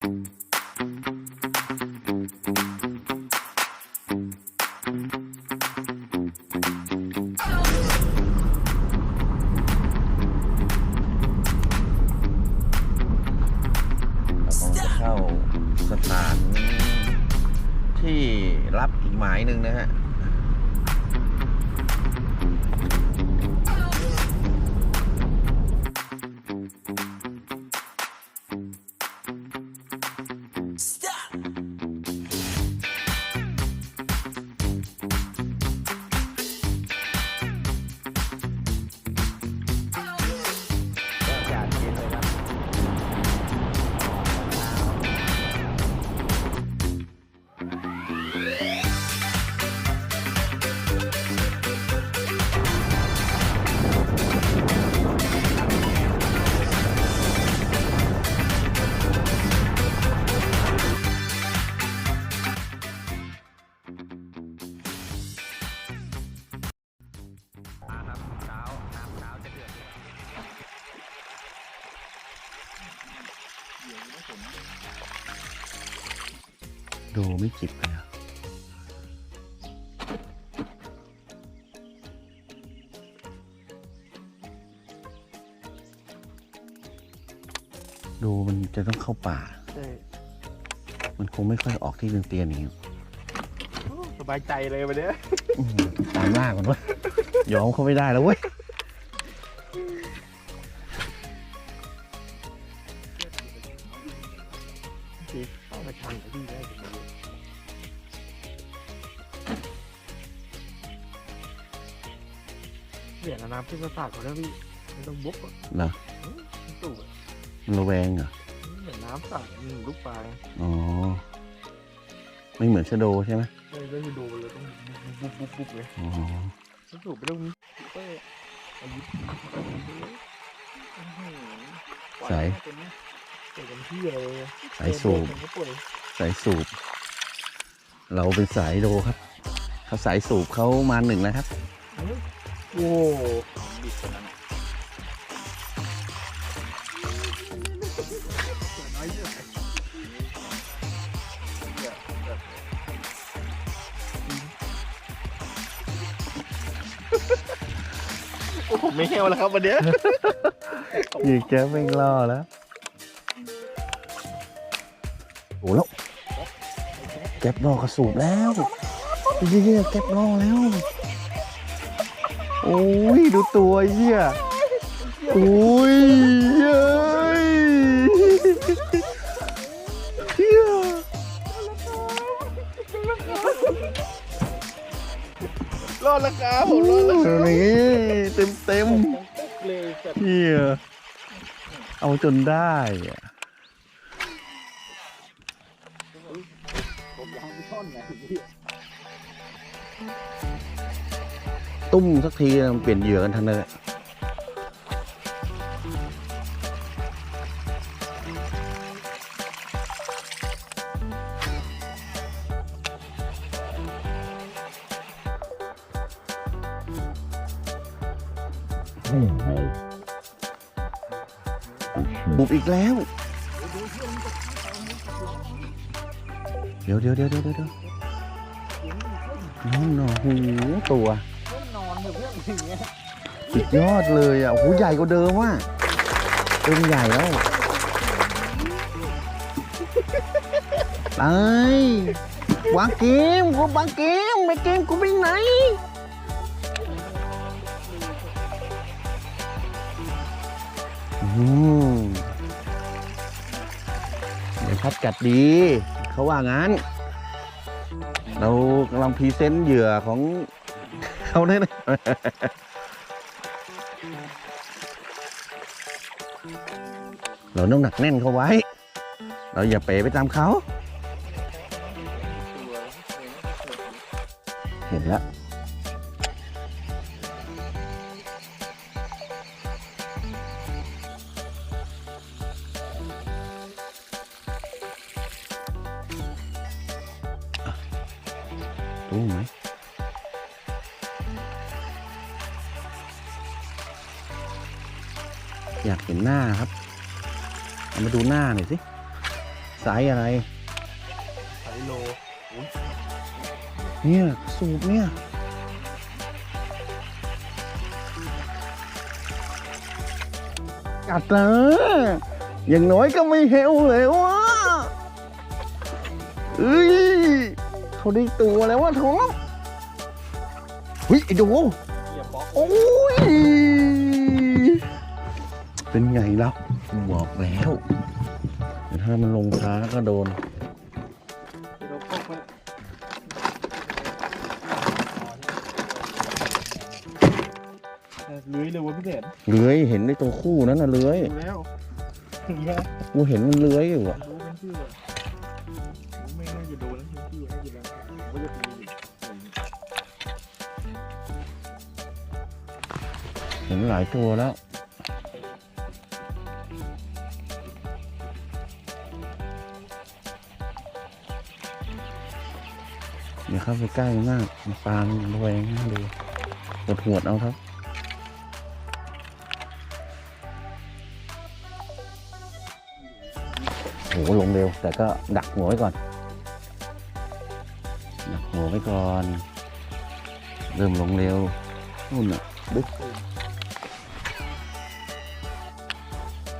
เราจะเข้าสถานที่รับอีกหมายหนึ่งนะฮะ ดูไม่จิบเลยอะดูมันจะต้องเข้าป่า ใช่มันคงไม่ค่อยออกที่เตียนๆอย่างนี้โอ้สบายใจเลยวันเนี้ย อื้อหือตามล่าก่อนเว้ยยอมเขาไม่ได้แล้วเว้ย เดี๋ยวน้ำขึ้นมาสาดก่อนแล้วพี่ไม่ต้องบุ๊กอะเหรอไม่ตู่อะมันระแวงเหรอเหมือนน้ำสาดอืมลูกปลาอ๋อ ไม่เหมือนชะโดใช่ไหมไม่ได้ไปดูเลยต้องบุ๊บบุ๊บบุ๊บเลยอ๋อไม่ตู่ไปตรงนี้เป้อายุสายเกิดกันที่อะไรเลยสายสูบเก็ปวดเลยสายสูบ เราเป็นสายโดครับเขาสายสูบเขามาหนึ่งแล้วครับ โอ้น้อยเยอะโอ้ผมไม่เฮลแล้วครับวันเนี้ยยีแก๊ปไม่ล่อแล้วโอ้แล้วแก๊ปล่อกระสูบแล้วเยี่ยแก๊ปล่อแล้ว โอ้ยดูตัวเยี่ยโอ้ยเย้ยเฮียรอดล้วครับผมรอดล้วตัวนี้เต็มเต็มเลยจัดๆเฮียเอาจนได้อะผมยางไม่ช่อนไง ตุ้มสักทีเปลี่ยนเหยื่อกันทันเลยบุบอีกแล้ว เดี๋ยวเดี๋ยวเดี๋ยวเดี๋ยวเดี๋ยวนั่นน่ะหูตัว สุดยอดเลยอะโอ้โหใหญ่กว่าเดิมว่ะเติมใหญ่แล้วไปวางเกมกูวางเกมไม่เกมกูไปไหนอืมเดี๋ยวพัดกัดดี เขาว่างั้น เรากำลังพรีเซนต์เหยื่อของ เขาเนี่ยนะเราต้องหนักแน่นเขาไว้ เราอย่าเป๋ไปตามเขา เห็นแล้วรู้ไหม อยากเห็นหน้าครับเอามาดูหน้าหน่อยสิสายอะไรสายโลเนี่ยสูบเนี่ยกัดนะอย่างน้อยก็ไม่เฮลเลยวะเอ้ยเขาได้ตัวแล้วว่าท้องเฮ้ยไอ้ดูเหยียบบล็อกโอ้ย เป็นไงล่ะบอกแล้วแต่ถ้ามันลงช้าก็โดนเราเข้าไปเลื้อยเลยวะพี่เดชเลื้อยเห็นในตัวคู่นั้นน่ะเลื้อยดูแล้วถึงแล้วกูเห็นมันเลื้อยอยู่อะรู้เป็นชื่อผมไม่น่าจะโดนแล้วเป็นชื่อน่าจะแล้วผมก็จะตีอยู่เห็นหลายตัวแล้ว อย่าเข้าไปใกล้มากมันปลามันรวยน่าดูปวดหัวดเอาครับโหลงเร็ว แต่ก็ดักหัวไว้ก่อน ดักหัวไว้ก่อน เริ่มลงเร็วนู่นน่ะดึก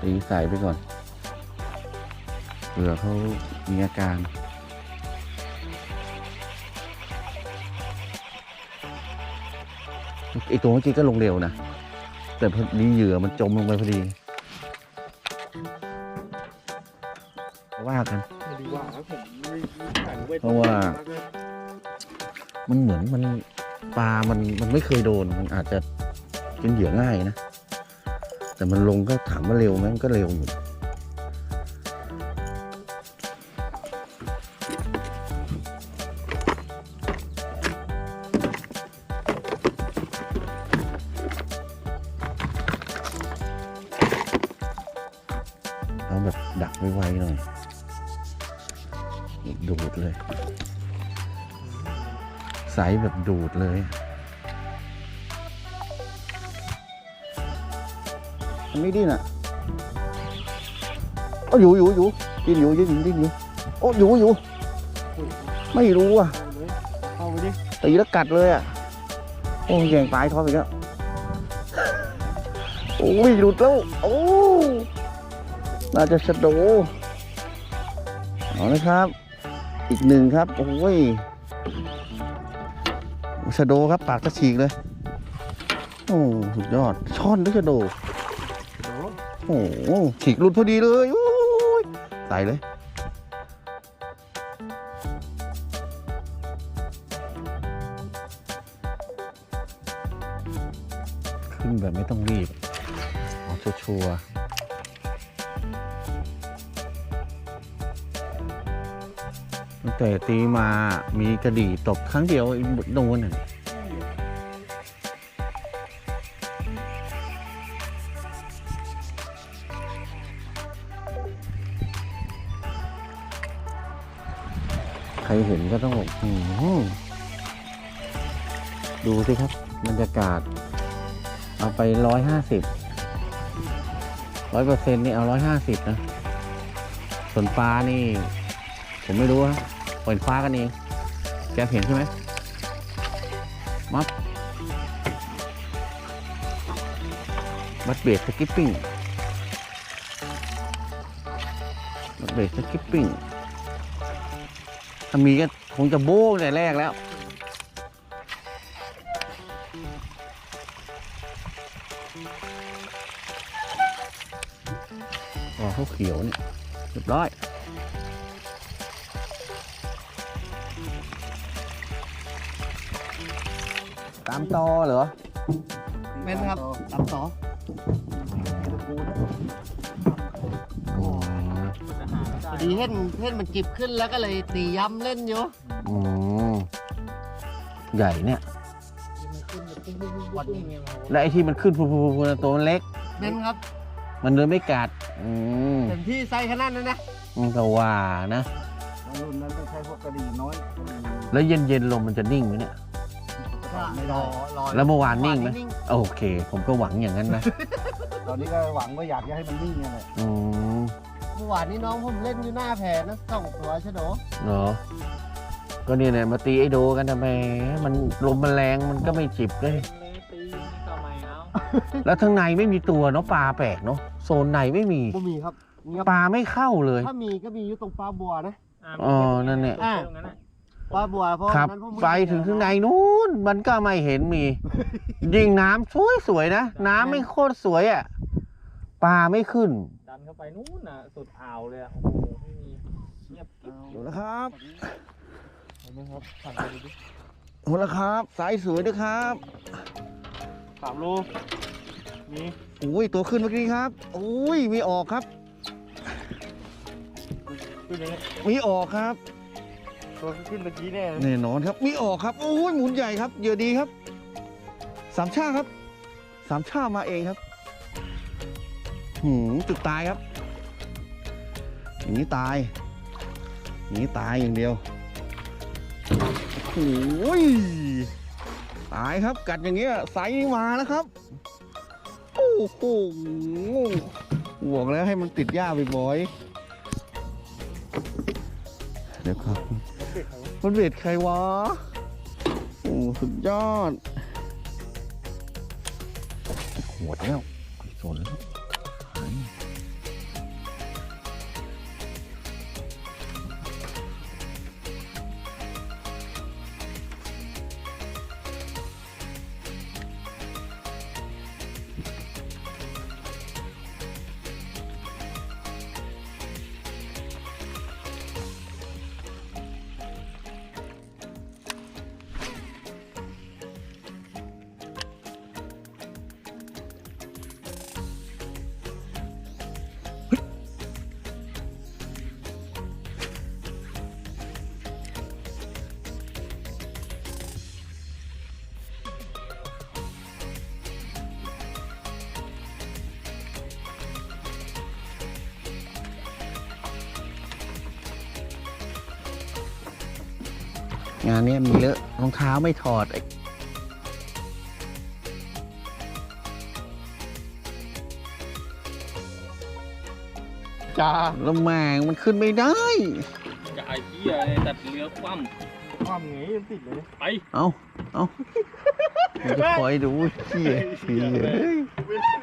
ตีใส่ไปก่อนเผื่อเขามีอาการ ไอตัวเมื่อกี้ก็ลงเร็วนะ แต่พอดีเหยื่อมันจมลงไปพอดี ว่ากัน ไม่ดีว่าครับผมไม่แต่งไว้เพราะว่า มันเหมือนมันปลา มันมันไม่เคยโดน มันอาจจะเป็นเหยื่อง่ายนะ แต่มันลงก็ถามว่าเร็วไหมมันก็เร็วอยู่ แบบดักไวๆหน่อย ดูดเลย ใสแบบดูดเลยมันไม่ดิ้นอะโอ้อยู่อยู่อยู่ดิ้นอยู่ดิ้นอยู่ดิ้นอยู่โอ้อยู่อยู่ไม่รู้อะเข้าไปดิตีแล้วกัดเลยอะ โอ้ยแยงปลายท้องอีกแล้ว โอ้ยหลุดแล้ว โอ้ น่าจะชะโดเอาลยครับ อีกหนึ่งครับ โอ้ยชะโดครับ ปากจะฉีกเลย โอ้สุดยอด ช่อนด้วยชะโดโอ้โหฉีกหลุดพอดีเลยโอ้ยใส่เลยขึ้นแบบไม่ต้องรีบเอาชัวร์ แต่ตีมามีกระดี่ตกครั้งเดียวไอ้โดนน่ะใครเห็นก็ต้องบอกดูสิครับบรรยากาศ เอาไปร้อยห้าสิบร้อยเปอร์เซ็นต์นี่เอาร้อยห้าสิบนะส่วนปลานี่ ผมไม่รู้นะ เปล่อยฟ้ากันเอง แกเห็นใช่ไหมมัดมัดเบสสกิปปิ้งมัดเบสสกิปปิ้งถ้ามีก็คงจะโบ้แต่แรกแล้วอ๋อเขาเขียวเนี่ยเรียบร้อย ตามตอเหรอเป็นครับตับต่ออ๋อพอดีเห็นเห็นมันจิบขึ้นแล้วก็เลยตีย้ำเล่นอยู่อืมใหญ่เนี่ยวันนี้และไอ้ที่มันขึ้นพูๆๆๆตัวมันเล็กเป็นครับ มันเลยไม่กัด อืมเต็มที่ไซส์ขนาดนั้นนะมันก็ว่านะ รุ่นนั้นต้องใช้พวกกระดี่น้อยกระดี่แล้วเย็นๆลมมันจะนิ่งไหมเนี่ย ก็รอรอแล้วเมื่อวานนิ่งไหมนิ่งโอเค ผมก็หวังอย่างนั้นนะตอนนี้ก็หวังว่าอยากจะให้มันนิ่งไงแหละอืมมื่อวานนี้น้องผมเล่นอยู่หน้าแพนะสองตัวใช่ไหมเหรอก็เนี่ยเนี่ยมาตีไอโดกันทำไม มันลมมันแรงมันก็ไม่จิบเลยเลยตีทำไมเอาแล้วข้างในไม่มีตัวเนาะปลาแปลกเนาะโซนในไม่มีบ่มีครับเงียบปลาไม่เข้าเลย ถ้ามีก็มีอยู่ตรงปลาบัวนะะอ๋อนั่นเนี่ยตรงนั้นน่ะ ปลาบัวเพราะครับวันนั้นผมไปถึงข้างในนู้นมันก็ไม่เห็นมี ยิงน้ำสวยสวยๆนะ น้ำไม่โคตรสวยอะ่ะปลาไม่ขึ้น ดันเข้าไปนู่นน่ะสุดอ่าวเลยอะโอ้โหไม่มีเงียบกิ๊บดูนะครับเห็นไหมครับสั่งไปดูดิดูนะครับสายสวยนะครับสามโลมีอุ้ยตัวขึ้นเมื่อกี้ครับอุ้ยมีออกครับ ขึ้นยังไงมีออกครับ ตัวขึ้นเมื่อกี้แน่เลยแน่นอนครับ มีออกครับ โอ้ยหมุนใหญ่ครับเหยื่อดีครับ สามชาครับ สามชามาเองครับหืมตึกตายครับ อย่างนี้ตาย อย่างนี้ตายอย่างเดียวโอ้ยตายครับ กัดอย่างเงี้ยไซส์มาแล้วครับ โอ้โหบวกแล้วให้มันติดหญ้าบ่อยๆเดี๋ยวครับ มันเบ็ดใครวะ โอ้สุดยอด หัวแล้วสนแล้ว งานเนี้ยมีเลอะรองเท้าไม่ถอดไอ้จ้าแล้วแมงมันขึ้นไม่ได้จะไอ้เหี้ยเลยตัดเรือคว่ำคว่ำไงยังติดเลยไปเอาเอามันจะคอยดูเขี้ยเขี้ยเฮ้ยจ้า